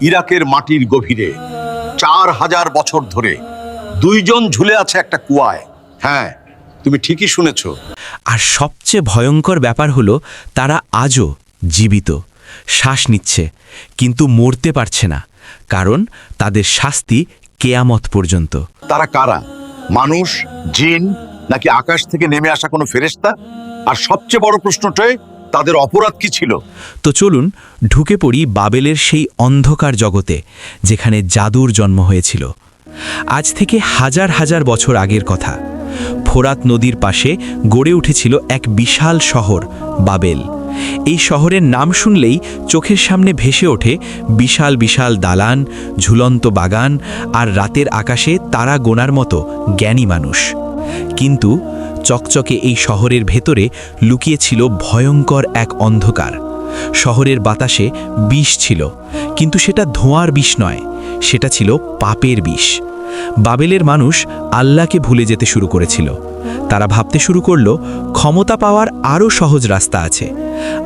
ইরাকের মাটির গভীরে চার হাজার বছর ধরে দুইজন ঝুলে আছে একটা কুয়ায়। হ্যাঁ তুমি ঠিকই শুনেছ। আর সবচেয়ে ভয়ঙ্কর ব্যাপার হলো তারা আজও জীবিত। শ্বাস নিচ্ছে কিন্তু মরতে পারছে না কারণ তাদের শাস্তি কেয়ামত পর্যন্ত। তারা কারা? মানুষ জিন নাকি আকাশ থেকে নেমে আসা কোনো ফেরেশতা? আর সবচেয়ে বড় প্রশ্নটাই তাদের অপরাধ কি ছিল? তো চলুন, ঢুকে পড়ি বাবেলের সেই অন্ধকার জগতে, যেখানে জাদুর জন্ম হয়েছিল। আজ থেকে হাজার হাজার বছর আগের কথা। ফোরাত নদীর পাশে গড়ে উঠেছিল এক বিশাল শহর, বাবেল। এই শহরের নাম শুনলেই চোখের সামনে ভেসে ওঠে বিশাল বিশাল দালান, ঝুলন্ত বাগান আর রাতের আকাশে তারা গোনার মতো জ্ঞানী মানুষ। কিন্তু চকচকে এই শহরের ভেতরে লুকিয়েছিল ভয়ঙ্কর এক অন্ধকার। শহরের বাতাসে বিষ ছিল, কিন্তু সেটা ধোঁয়ার বিষ নয়, সেটা ছিল পাপের বিষ। বাবেলের মানুষ আল্লাহকে ভুলে যেতে শুরু করেছিল। তারা ভাবতে শুরু করল, ক্ষমতা পাওয়ার আরও সহজ রাস্তা আছে।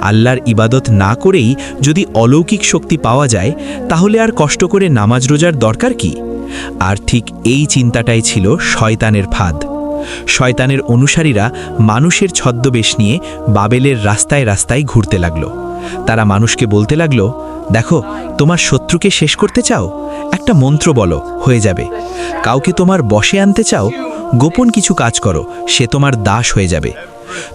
আল্লাহর ইবাদত না করেই যদি অলৌকিক শক্তি পাওয়া যায়, তাহলে আর কষ্ট করে নামাজ রোজার দরকার কি? আর ঠিক এই চিন্তাটাই ছিল শয়তানের ফাঁদ। শয়তানের অনুসারীরা মানুষের ছদ্মবেশ নিয়ে বাবেলের রাস্তায় রাস্তায় ঘুরতে লাগল। তারা মানুষকে বলতে লাগল, দেখো, তোমার শত্রুকে শেষ করতে চাও? একটা মন্ত্র বলো, হয়ে যাবে। কাউকে তোমার বসে আনতে চাও? গোপন কিছু কাজ করো, সে তোমার দাস হয়ে যাবে।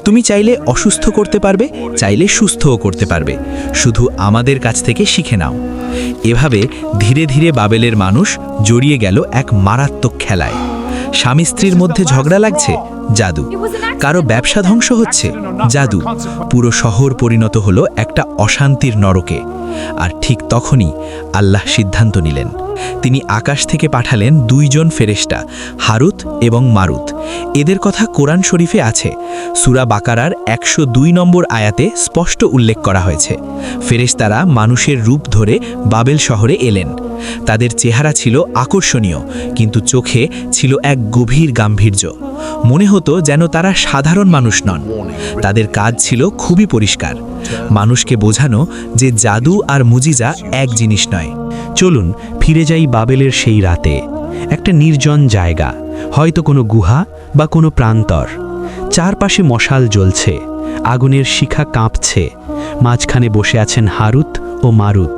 তুমি চাইলে অসুস্থ করতে পারবে, চাইলে সুস্থও করতে পারবে। শুধু আমাদের কাছ থেকে শিখে নাও। এভাবে ধীরে ধীরে বাবেলের মানুষ জড়িয়ে গেল এক মারাত্মক খেলায়। স্বামী স্ত্রীর মধ্যে ঝগড়া লাগছে? জাদু। কারও ব্যবসা ধ্বংস হচ্ছে? জাদু। পুরো শহর পরিণত হলো একটা অশান্তির নরকে। আর ঠিক তখনই আল্লাহ সিদ্ধান্ত নিলেন। তিনি আকাশ থেকে পাঠালেন দুইজন ফেরেশতা, হারুত এবং মারুত। এদের কথা কোরআন শরীফে আছে। সুরা বাকারার একশো দুই নম্বর আয়াতে স্পষ্ট উল্লেখ করা হয়েছে। ফেরেশতারা মানুষের রূপ ধরে বাবেল শহরে এলেন। তাদের চেহারা ছিল আকর্ষণীয়, কিন্তু চোখে ছিল এক গভীর গাম্ভীর্য। মনে হতো যেন তারা সাধারণ মানুষ নন। তাদের কাজ ছিল খুবই পরিষ্কার। মানুষকে বোঝানো যে জাদু আর মুজিজা এক জিনিস নয়। চলুন ফিরে যাই বাবেলের সেই রাতে। একটা নির্জন জায়গা, হয়তো কোনো গুহা বা কোনো প্রান্তর। চারপাশে মশাল জ্বলছে, আগুনের শিখা কাঁপছে, মাঝখানে বসে আছেন হারুত ও মারুত।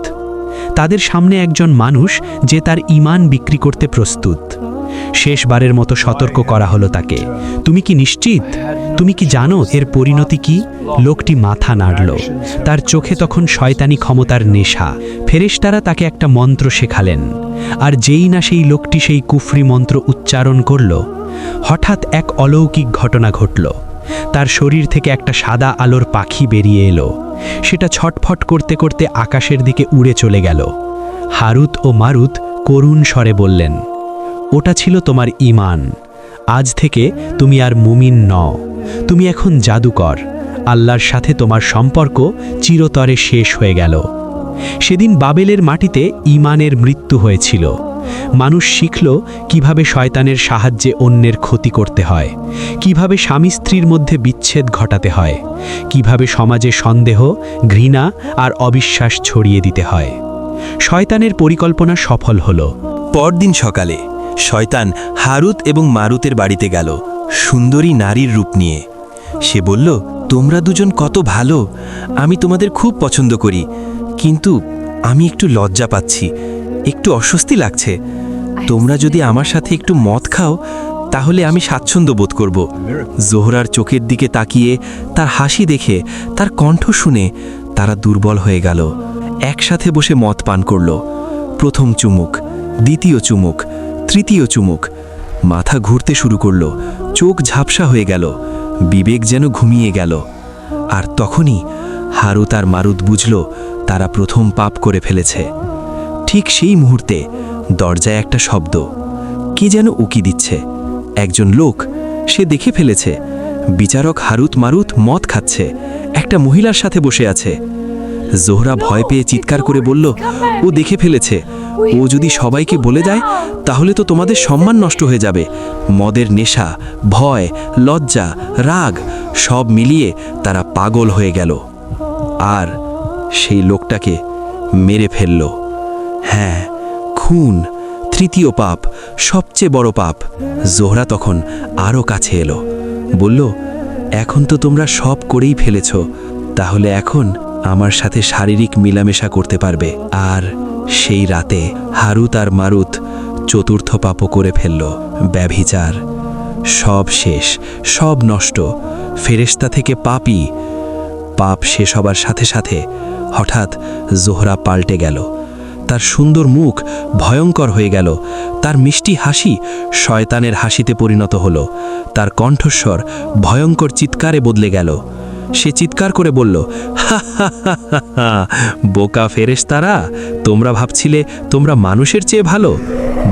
তাদের সামনে একজন মানুষ যে তার ইমান বিক্রি করতে প্রস্তুত। শেষবারের মতো সতর্ক করা হলো তাকে। তুমি কি নিশ্চিত? তুমি কি জানো এর পরিণতি কি? লোকটি মাথা নাড়ল। তার চোখে তখন শয়তানি ক্ষমতার নেশা। ফেরেশতারা তাকে একটা মন্ত্র শেখালেন। আর যেই না সেই লোকটি সেই কুফরি মন্ত্র উচ্চারণ করল, হঠাৎ এক অলৌকিক ঘটনা ঘটল। তার শরীর থেকে একটা সাদা আলোর পাখি বেরিয়ে এলো। সেটা ছটফট করতে করতে আকাশের দিকে উড়ে চলে গেল। হারুত ও মারুত করুণ স্বরে বললেন, ওটা ছিল তোমার ইমান আজ থেকে তুমি আর মুমিন নও। তুমি এখন জাদুকর। আল্লাহর সাথে তোমার সম্পর্ক চিরতরে শেষ হয়ে গেল। সেদিন বাবেলের মাটিতে ইমানের মৃত্যু হয়েছিল। মানুষ শিখল কীভাবে শয়তানের সাহায্যে অন্যের ক্ষতি করতে হয়, কীভাবে স্বামী স্ত্রীর মধ্যে বিচ্ছেদ ঘটাতে হয়, কীভাবে সমাজে সন্দেহ, ঘৃণা আর অবিশ্বাস ছড়িয়ে দিতে হয়। শয়তানের পরিকল্পনা সফল হলো। পরদিন সকালে শয়তান হারুত এবং মারুতের বাড়িতে গেল সুন্দরী নারীর রূপ নিয়ে। সে বলল, তোমরা দুজন কত ভালো, আমি তোমাদের খুব পছন্দ করি, কিন্তু আমি একটু লজ্জা পাচ্ছি একটু অস্বস্তি লাগছে। তোমরা যদি আমার সাথে একটু মদ খাও, তাহলে আমি স্বাচ্ছন্দ্য বোধ করব। জোহরার চোখের দিকে তাকিয়ে, তার হাসি দেখে, তার কণ্ঠ শুনে তারা দুর্বল হয়ে গেল। একসাথে বসে মদ পান করল। প্রথম চুমুক, দ্বিতীয় চুমুক, তৃতীয় চুমুক। মাথা ঘুরতে শুরু করল। চোখ ঝাপসা হয়ে গেল। বিবেক যেন ঘুমিয়ে গেল। আর তখনই হারুত আর মারুত বুঝল, তারা প্রথম পাপ করে ফেলেছে। ঠিক সেই মুহূর্তে দরজায় একটা শব্দ কে যেন উকি দিচ্ছে। একজন লোক সে দেখে ফেলেছে বিচারক হারুত মারুত মদ খাচ্ছে একটা মহিলার সাথে বসে আছে। জোহরা ভয় পেয়ে চিৎকার করে বলল ও দেখে ফেলেছে ও যদি সবাইকে বলে যায় তাহলে তো তোমাদের সম্মান নষ্ট হয়ে যাবে। মদের নেশা ভয় লজ্জা রাগ সব মিলিয়ে তারা পাগল হয়ে গেল। আর সেই লোকটাকে মেরে ফেলল। হ্যাঁ খুন, তৃতীয় পাপ, সবচেয়ে বড় পাপ। জোহরা তখন আরও কাছে এলো। বলল, এখন তো তোমরা সব করেই ফেলেছ, তাহলে এখন আমার সাথে শারীরিক মিলামেশা করতে পারবে। আর সেই রাতে হারুত আর মারুত চতুর্থ পাপও করে ফেলল। ব্যভিচার, সব শেষ, সব নষ্ট। ফেরেশতা থেকে পাপই, পাপ শেষ হবার সাথে সাথে হঠাৎ জোহরা পাল্টে গেল। তার সুন্দর মুখ ভয়ঙ্কর হয়ে গেল। তার মিষ্টি হাসি শয়তানের হাসিতে পরিণত হলো। তার কণ্ঠস্বর ভয়ঙ্কর চিৎকারে বদলে গেল। সে চিৎকার করে বলল "হা হা হা হা হা, বোকা ফেরেশতারা তোমরা ভাবছিলে তোমরা মানুষের চেয়ে ভালো।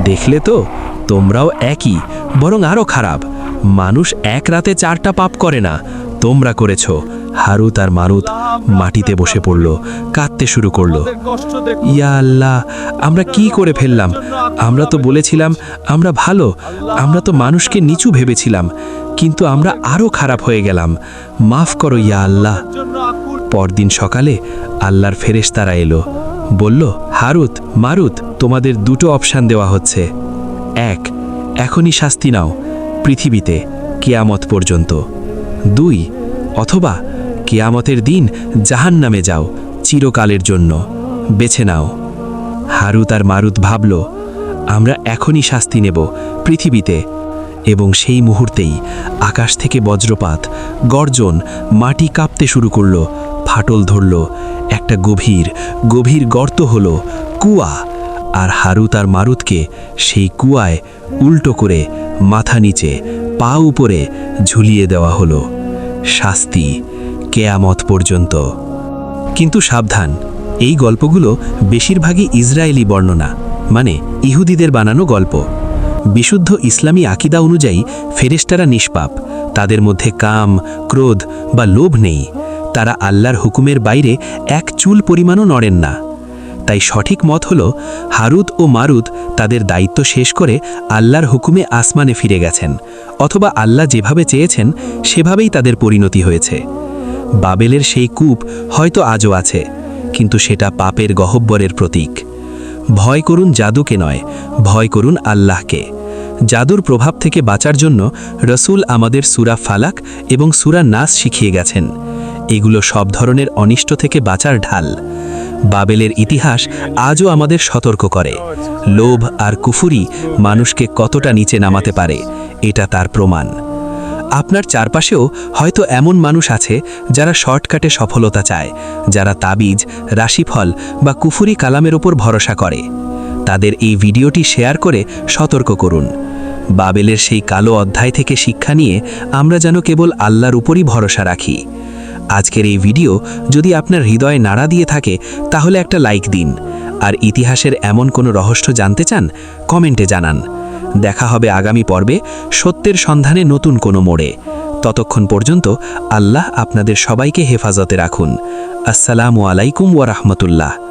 দেখলে তো তোমরাও একই বরং আরও খারাপ। মানুষ এক রাতে চারটা পাপ করে না তোমরা করেছ। হারুত আর মারুত মাটিতে বসে পড়ল, কাঁদতে শুরু করল। ইয়া আল্লাহ, আমরা কি করে ফেললাম? আমরা তো বলেছিলাম, আমরা ভালো, আমরা তো মানুষকে নিচু ভেবেছিলাম, কিন্তু আমরা আরও খারাপ হয়ে গেলাম। মাফ করো ইয়া আল্লাহ। পরদিন সকালে আল্লাহর ফেরেশতারা এলো, বলল, হারুত, মারুত, তোমাদের দুটো অপশান দেওয়া হচ্ছে। এক, এখনই শাস্তি নাও, পৃথিবীতে, কেয়ামত পর্যন্ত। দুই, অথবা কেয়ামতের দিন জাহান নামে যাও, চিরকালের জন্য। বেছে নাও। হারুত আর মারুত ভাবল, আমরা এখনই শাস্তি নেব পৃথিবীতে এবং সেই মুহূর্তেই আকাশ থেকে বজ্রপাত, গর্জন, মাটি কাঁপতে শুরু করল, ফাটল ধরল, একটা গভীর গভীর গর্ত হল কুয়া আর হারুত আর মারুতকে সেই কুয়ায় উল্টো করে মাথা নিচে পা উপরে ঝুলিয়ে দেওয়া হলো। শাস্তি কেয়ামত পর্যন্ত। কিন্তু সাবধান, এই গল্পগুলো বেশিরভাগই ইসরায়েলি বর্ণনা মানে ইহুদিদের বানানো গল্প। বিশুদ্ধ ইসলামী আকিদা অনুযায়ী ফেরেশতারা নিষ্পাপ, তাদের মধ্যে কাম, ক্রোধ বা লোভ নেই। তারা আল্লাহর হুকুমের বাইরে এক চুল পরিমাণও নড়েন না। তাই সঠিক মত হল হারুত ও মারুত তাদের দায়িত্ব শেষ করে আল্লাহর হুকুমে আসমানে ফিরে গেছেন, অথবা আল্লাহ যেভাবে চেয়েছেন, সেভাবেই তাদের পরিণতি হয়েছে। বাবেলের সেই কূপ হয়তো আজও আছে, কিন্তু সেটা পাপের গহব্বরের প্রতীক। ভয় করুন জাদুকে নয়, ভয় করুন আল্লাহকে। জাদুর প্রভাব থেকে বাঁচার জন্য রসুল আমাদের সুরা ফালাক এবং সুরা নাস শিখিয়ে গেছেন। এগুলো সব ধরনের অনিষ্ট থেকে বাঁচার ঢাল। বাবেলের ইতিহাস আজও আমাদের সতর্ক করে। লোভ আর কুফুরি মানুষকে কতটা নিচে নামাতে পারে, এটা তার প্রমাণ। আপনার চারপাশেও হয়তো এমন মানুষ আছে যারা শর্টকাটে সফলতা চায়, যারা তাবিজ, রাশিফল বা কুফুরি কালামের ওপর ভরসা করে। তাদের এই ভিডিওটি শেয়ার করে সতর্ক করুন। বাবেলের সেই কালো অধ্যায় থেকে শিক্ষা নিয়ে আমরা যেন কেবল আল্লাহর উপরই ভরসা রাখি। আজকের এই ভিডিও যদি আপনার হৃদয়ে নাড়া দিয়ে থাকে, তাহলে একটা লাইক দিন। আর ইতিহাসের এমন কোনো রহস্য জানতে চান, কমেন্টে জানান। দেখা হবে আগামী পর্বে সত্যের সন্ধানে নতুন কোনো মোড়ে। ততক্ষণ পর্যন্ত আল্লাহ আপনাদের সবাইকে হেফাজতে রাখুন। আসসালামু আলাইকুম ওয়া রাহমাতুল্লাহ।